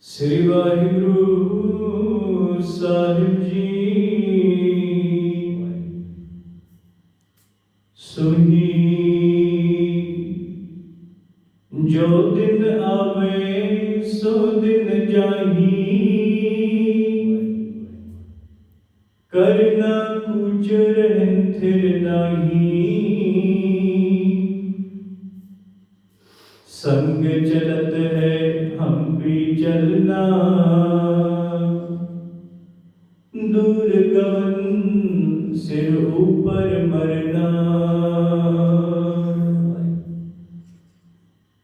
ਸ੍ਰੀ ਵਾਹਿਗੁਰੂ ਸਾਹਿਬ ਜੀ। ਸੁਹੀ ਜੋ ਦਿਨ ਆਵੇ, ਸੋ ਦਿਨ ਜਾਹੀ। ਕਰਨਾ ਕੁਝ ਰਹਿ ਥਿਰ संग चलत है हम भी चलना दूर गवन सिर ऊपर मरना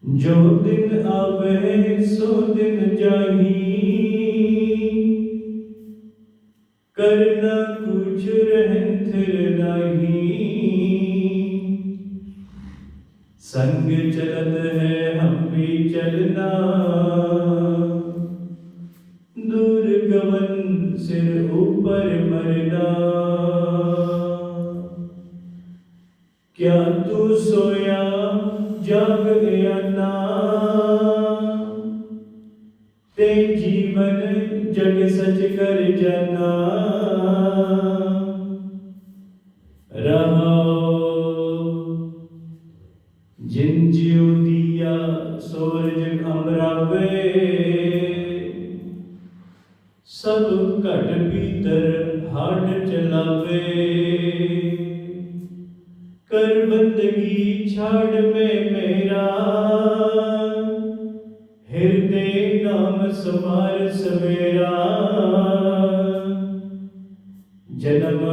जो दिन आवे सो दिन जाही करना कुछ रहन थिर नहीं संग चलत है, हम भी चलना। दूर गवन सिर ऊपर मरना। क्या तू सोया, जाग गया ना? ते जीवन जग सच कर जाना। ਅਮਰਵੇ ਸਭ ਘਟ ਭੀਤਰ ਹਟ ਚਲਾਵੇ। ਕਰ ਬੰਦਗੀ ਛਾੜ ਮੇ ਮੇਰਾ। ਹਿਰਦੇ ਨਾਮ ਸਮਾਰ ਸਵੇਰਾ। ਜਨਮ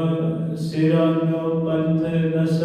ਸਿਰਾਂ ਨੋ ਪੰਥ ਨਸ।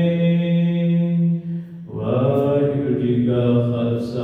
Holy Ghost,